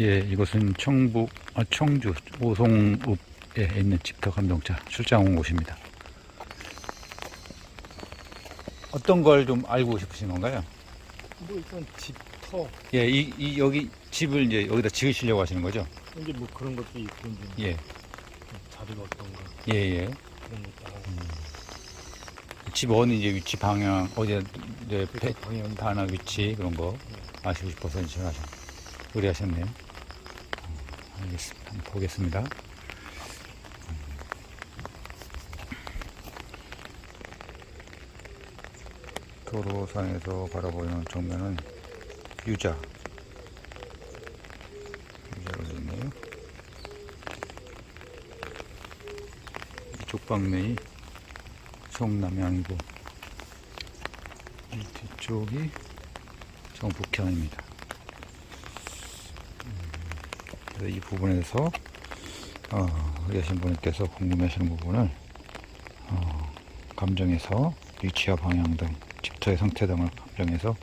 예, 이곳은 청북, 아, 청주 오송읍에 있는 집터 감정차 출장 온 곳입니다. 어떤 걸 좀 알고 싶으신 건가요? 뭐 일단 집터 예, 이, 이 여기 집을 이제 여기다 지으시려고 하시는 거죠? 이제 뭐 그런 것도 있고 이제 뭐 예, 자리가 어떤가 예, 예. 그런 것도 하고 집 어느 이제 위치 방향 어제 이제 배, 방향 단어 위치 그런 거 아시고 싶어서 이제 하셨 의뢰하셨네요. 어, 알겠습니다. 한번 보겠습니다. 도로상에서 바라보는 정면은 유자. 유자가 있네요. 이쪽 방면이 성남향이고 이 뒤쪽이 정북향입니다. 이 부분에서 어, 의뢰하신 분께서 궁금해하시는 부분을 어, 감정해서 위치와 방향 등 집터의 상태 등을 감정해서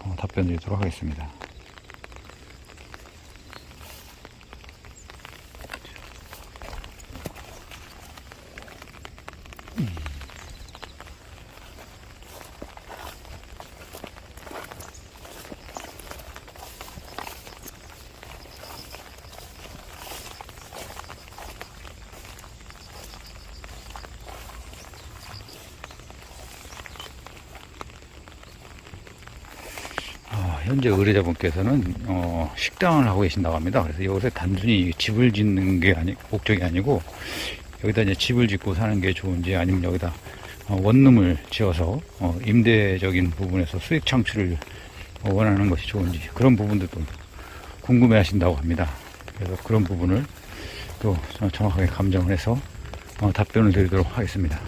어, 답변 드리도록 하겠습니다. 아, 현재 의뢰자분께서는 어, 식당을 하고 계신다고 합니다. 그래서 여기서 단순히 집을 짓는 게 아니, 목적이 아니고 여기다 이제 집을 짓고 사는 게 좋은지 아니면 여기다 어, 원룸을 지어서 어, 임대적인 부분에서 수익 창출을 어, 원하는 것이 좋은지 그런 부분들도 궁금해 하신다고 합니다. 그래서 그런 부분을 또 정확하게 감정을 해서 어, 답변을 드리도록 하겠습니다.